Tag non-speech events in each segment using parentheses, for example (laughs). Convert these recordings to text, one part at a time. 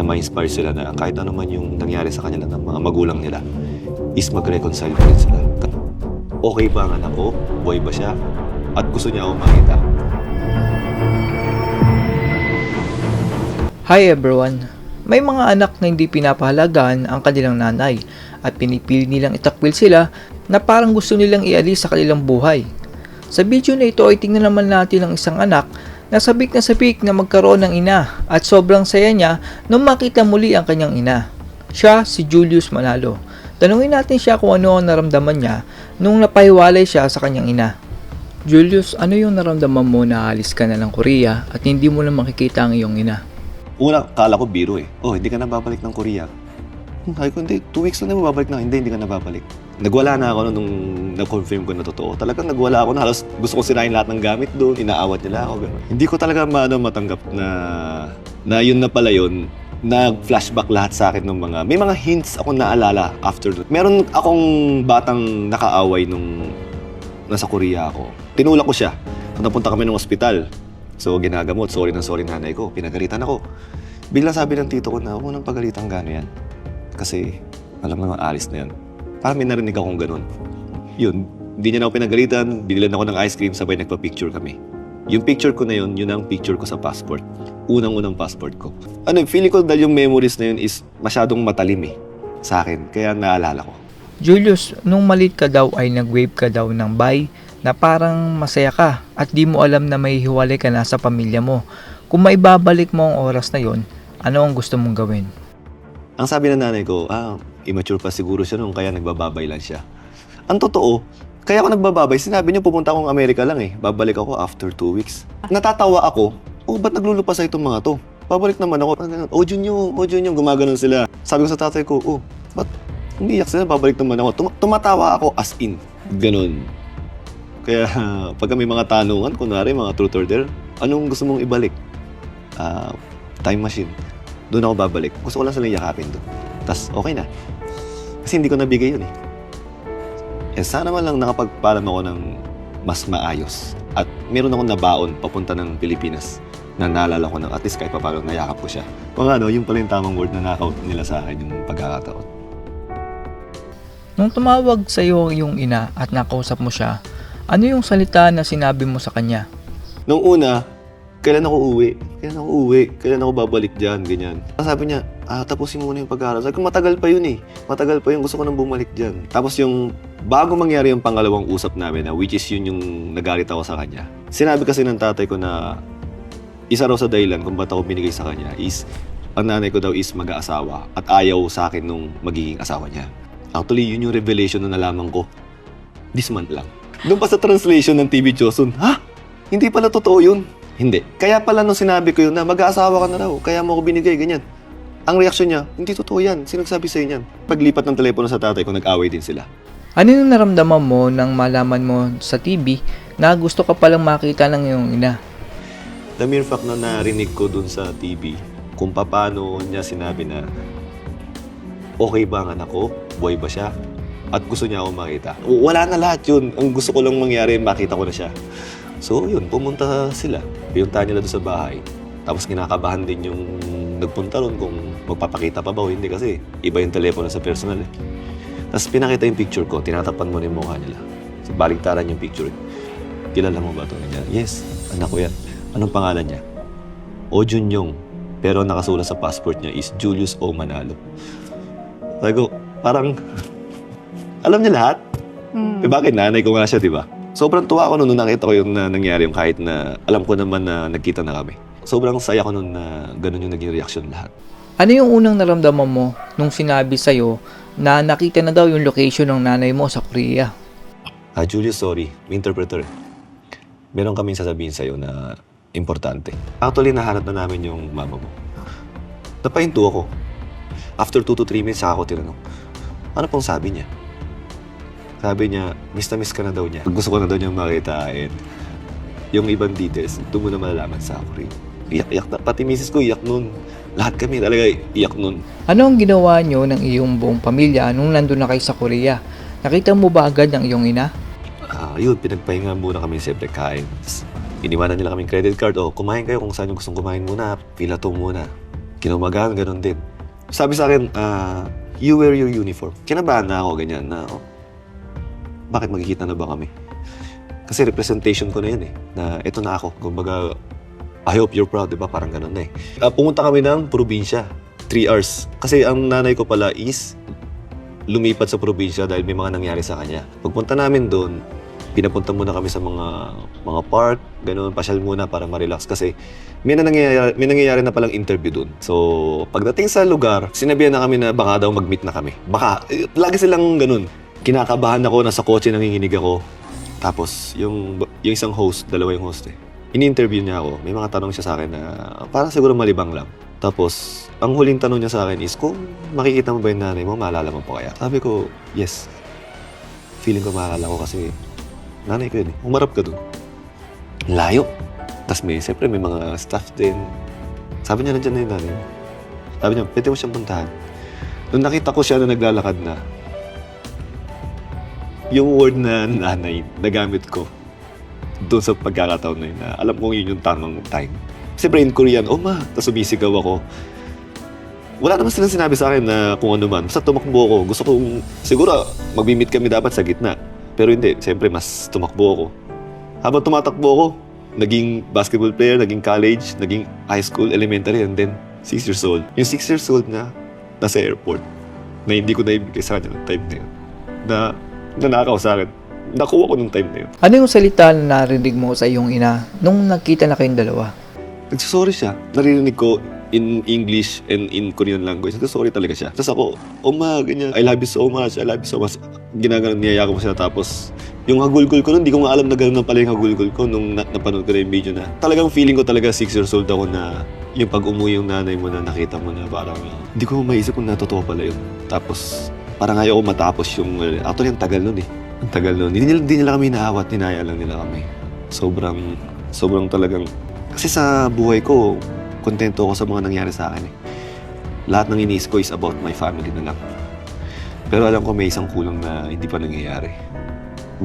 na ma-inspire sila na kahit ano man yung nangyari sa kanila ng mga magulang nila is mag-reconcile pa rin sila. Okay ba ang anak ko? Boy ba siya? At gusto niya ako makita. Hi everyone! May mga anak na hindi pinapahalagaan ang kanilang nanay at pinipili nilang itakwil sila na parang gusto nilang ialis sa kanilang buhay. Sa video na ito ay tingnan naman natin ang isang anak na sabik na sabik na magkaroon ng ina at sobrang saya niya nung makita muli ang kanyang ina. Siya si Julius Manalo. Tanungin natin siya kung ano ang naramdaman niya nung napahiwalay siya sa kanyang ina. Julius, ano yung naramdaman mo na alis ka na ng Korea at hindi mo na makikita ang iyong ina? Una, kala ko biro eh. Oh, hindi ka na babalik ng Korea. Sabi ko, hindi, two weeks na na babalik na. Hindi, hindi ka na babalik. Nagwala na ako nun nung na-confirm ko na totoo. Talagang nagwala ako na halos gusto ko sirain lahat ng gamit doon. Inaawat nila ako. Ganun. Hindi ko talaga maano, matanggap na na yun na pala yun nag-flashback lahat sa akin ng mga... May mga hints ako naalala after nun. Meron akong batang nakaaway nung nasa Korea ako. Tinulak ko siya. Napunta kami ng ospital. So, ginagamot. Sorry ng sorry nanay ko. Pinagalitan ako. Biglang sabi ng tito ko na, huwag nang pagalitan gano'n yan. Kasi, alam naman, alis na yan. Parang may narinig akong ganun. Yun, hindi niya na ako pinagalitan. Binilan ako ng ice cream, sabay nagpa-picture kami. Yung picture ko na yun, yun ang picture ko sa passport. Unang-unang passport ko. Ano, feeling ko dahil yung memories na yun is masyadong matalim eh. Sa akin. Kaya naalala ko. Julius, nung malit ka daw ay nag-wave ka daw ng bye na parang masaya ka at di mo alam na may hiwalay ka na sa pamilya mo. Kung maibabalik mo ang oras na yon, ano ang gusto mong gawin? Ang sabi ng nanay ko, ah, immature pa siguro siya nung kaya nagbababay lang siya. Ang totoo, kaya ako nagbababay, sinabi niyo pupunta akong Amerika lang eh. Babalik ako after two weeks. Natatawa ako, oh, ba't naglulupa sa itong mga to? Babalik naman ako. Oh, Junyo, oh, Junyo, gumaganon sila. Sabi ko sa tatay ko, oh, ba't umiiyak sila? Babalik naman ako. Tum- tumatawa ako as in. Ganon. Kaya (laughs) pag may mga tanungan, kunwari mga truth or dare, anong gusto mong ibalik? Ah, time machine. Doon ako babalik. Gusto ko lang silang yakapin doon. Tapos okay na. Kasi hindi ko nabigay yun eh. Eh sana man lang nakapagpalam ako ng mas maayos. At meron akong nabaon papunta ng Pilipinas na naalala ko na at least kahit paano nayakap ko siya. Kung ano, yung pala yung tamang word na nakaut nila sa akin yung pagkakataon. Nung tumawag sa iyo yung ina at nakausap mo siya, ano yung salita na sinabi mo sa kanya? Nung una, kailan ako uwi? Kailan ako uwi? Kailan ako babalik dyan? Ganyan. Sabi niya, ah, tapusin muna yung pag-aaral. Sabi ko, matagal pa yun eh. Matagal pa yun. Gusto ko nang bumalik dyan. Tapos yung, bago mangyari yung pangalawang usap namin na which is yun yung nagalit ako sa kanya. Sinabi kasi ng tatay ko na isa raw sa dahilan kung ba't ako binigay sa kanya is ang nanay ko daw is mag-aasawa at ayaw sa akin nung magiging asawa niya. Actually, yun yung revelation na nalaman ko this month lang. Doon pa sa translation ng TV Josun, ha? Hindi pala totoo yun. Hindi. Kaya pala nung sinabi ko yun na mag-aasawa ka na raw, kaya mo ako binigay, ganyan. Ang reaksyon niya, hindi totoo yan. Sino nagsabi sa'yo yan? Paglipat ng telepono sa tatay ko, nag-away din sila. Ano yung naramdaman mo nang malaman mo sa TV na gusto ka palang makita ng iyong ina? The mere fact na narinig ko dun sa TV, kung paano niya sinabi na, okay ba ang anak ko? Boy ba siya? At gusto niya ako makita. Wala na lahat yun. Ang gusto ko lang mangyari, makita ko na siya. So yun, pumunta sila. Pinunta nila doon sa bahay. Tapos kinakabahan din yung nagpunta ron kung magpapakita pa ba o hindi kasi iba yung telepono sa personal eh. Tapos pinakita yung picture ko, tinatapan mo na yung mukha nila. So baligtaran yung picture. Kilala mo ba ito? Yes, anak ko yan. Anong pangalan niya? O Junyong. Pero nakasulat sa passport niya is Julius O. Manalo. Sabi ko, parang, (laughs) alam niya lahat. Mm. Eh bakit nanay ko nga siya, di ba? Sobrang tuwa ako noon nung nakita ko yung na, nangyari yung kahit na alam ko naman na nagkita na kami. Sobrang saya ko noon na ganun yung naging reaction lahat. Ano yung unang naramdaman mo nung sinabi sa'yo na nakita na daw yung location ng nanay mo sa Korea? Ah, Julius, sorry. May interpreter. Meron kaming sasabihin sa'yo na importante. Actually, nahanap na namin yung mama mo. Napahinto ako. After 2 to 3 minutes, ako tinanong, ano pong sabi niya? Sabi niya, miss na miss ka na daw niya. Gusto ko na daw niyang makita and yung ibang details, doon mo na malalaman sa ako rin. Iyak-iyak na. Pati misis ko, iyak nun. Lahat kami talaga iyak nun. Ano ang ginawa nyo ng iyong buong pamilya nung nandun na kayo sa Korea? Nakita mo ba agad ang iyong ina? Ah, yun, pinagpahinga muna kami siyempre kain. Tapos, iniwanan nila kaming credit card. O, kumain kayo kung saan yung gustong kumain muna. Pila to muna. Kinaumagahan, ganun din. Sabi sa akin, ah, you wear your uniform. Kinabahan na ako, ganyan, na, oh, bakit magkikita na ba kami? Kasi representation ko na yun eh, na ito na ako. Kumbaga, I hope you're proud, di ba? Parang ganun na eh. Ah, pumunta kami ng probinsya, 3 hours. Kasi ang nanay ko pala is lumipat sa probinsya dahil may mga nangyari sa kanya. Pagpunta namin doon, pinapunta muna kami sa mga mga park, ganun, pasyal muna para ma-relax kasi may na nangyayari, may nangyayari na palang interview doon. So, pagdating sa lugar, sinabihan na kami na baka daw mag-meet na kami. Baka, eh, lagi silang ganun. Kinakabahan ako, nasa kotse nanginginig ako. Tapos, yung, yung isang host, dalawa yung host eh. Ini-interview niya ako. May mga tanong siya sa akin na parang siguro malibang lang. Tapos, ang huling tanong niya sa akin is, kung makikita mo ba yung nanay mo, maalala mo pa kaya? Sabi ko, yes. Feeling ko maalala ko kasi nanay ko yun eh. Umarap ka dun. Layo. Tapos may, siyempre may mga staff din. Sabi niya, nandiyan na yung nanay. Sabi niya, pwede mo siyang puntahan. Nung nakita ko siya na naglalakad na, yung word na nanay, nagamit ko doon sa pagkakataon na yun na alam kong yun yung tamang time. Siyempre in Korean, oh ma, tapos sumisigaw ako. Wala naman silang sinabi sa akin na kung ano man. Basta tumakbo ako. Gusto kong, siguro, magmi-meet kami dapat sa gitna. Pero hindi, siyempre mas tumakbo ako. Habang tumatakbo ako, naging basketball player, naging college, naging high school, elementary, and then 6 years old. Yung 6 years old na, nasa airport, na hindi ko naibigay sa kanya ng time na yun. Na, nanakaw sa akin. Nakuha ko ng time na yun. Ano yung salita na narinig mo sa iyong ina nung nagkita na kayong dalawa? Nagsasorry siya. Naririnig ko in English and in Korean language. Nagsasorry talaga siya. Tapos ako, oh ma, ganyan, I love you so much, I love you so much. Ginaganon, niyaya ko siya. Tapos, yung hagulgul ko nun, hindi ko nga alam na gano'n na pala yung hagulgul ko nung na- napanood ko na yung video na. Talagang feeling ko talaga 6 years old ako na yung pag umuwi yung nanay mo na nakita mo na parang hindi ko maisip kung natotoo pala yun. Tapos, parang ayaw ko matapos yung, actually, ang tagal nun eh. Ang tagal nun. Hindi nila, hindi nila kami naawat, ninaya lang nila kami. Sobrang, sobrang talagang, kasi sa buhay ko, kontento ako sa mga nangyari sa akin eh. Lahat ng iniis ko is about my family na lang. Pero alam ko may isang kulang na hindi pa nangyayari.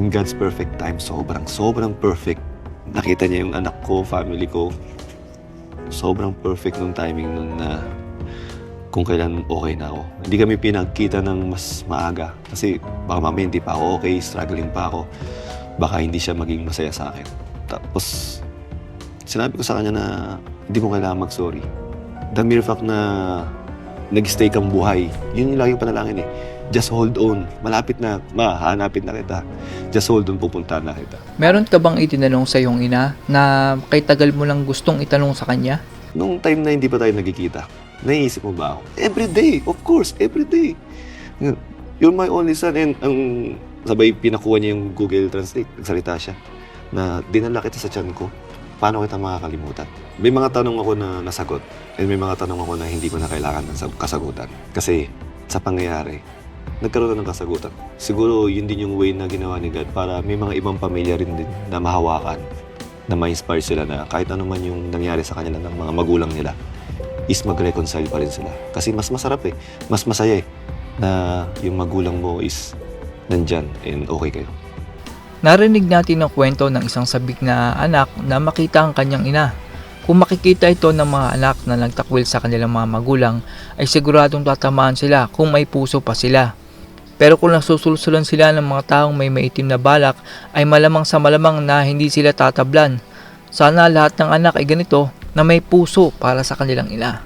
In God's perfect time, sobrang, sobrang perfect. Nakita niya yung anak ko, family ko. Sobrang perfect nung timing nun na kung kailan okay na ako. Hindi kami pinagkita ng mas maaga. Kasi baka mamaya hindi pa ako okay, struggling pa ako. Baka hindi siya maging masaya sa akin. Tapos, sinabi ko sa kanya na hindi mo kailangan mag-sorry. The mere fact na nag-stay kang buhay, yun yung laging panalangin eh. Just hold on. Malapit na, mahanapin na kita. Just hold on, pupunta na kita. Meron ka bang itinanong sa iyong ina na kay tagal mo lang gustong itanong sa kanya? Nung time na hindi pa tayo nagkikita, naiisip mo ba ako? Every day, of course, every day. You're my only son and ang sabay pinakuha niya yung Google Translate, nagsalita siya na dinala kita sa tiyan ko. Paano kita makakalimutan? May mga tanong ako na nasagot and may mga tanong ako na hindi ko na kailangan ng sag- kasagutan. Kasi sa pangyayari, nagkaroon na ng kasagutan. Siguro yun din yung way na ginawa ni God para may mga ibang pamilya rin din na mahawakan, na ma-inspire sila na kahit ano man yung nangyari sa kanila ng mga magulang nila, is mag-reconcile pa rin sila. Kasi mas masarap eh, mas masaya eh, na yung magulang mo is nandyan and okay kayo. Narinig natin ang kwento ng isang sabik na anak na makita ang kanyang ina. Kung makikita ito ng mga anak na nagtakwil sa kanilang mga magulang, ay siguradong tatamaan sila kung may puso pa sila. Pero kung nasusulsulan sila ng mga taong may maitim na balak, ay malamang sa malamang na hindi sila tatablan. Sana lahat ng anak ay ganito na may puso para sa kanilang ina.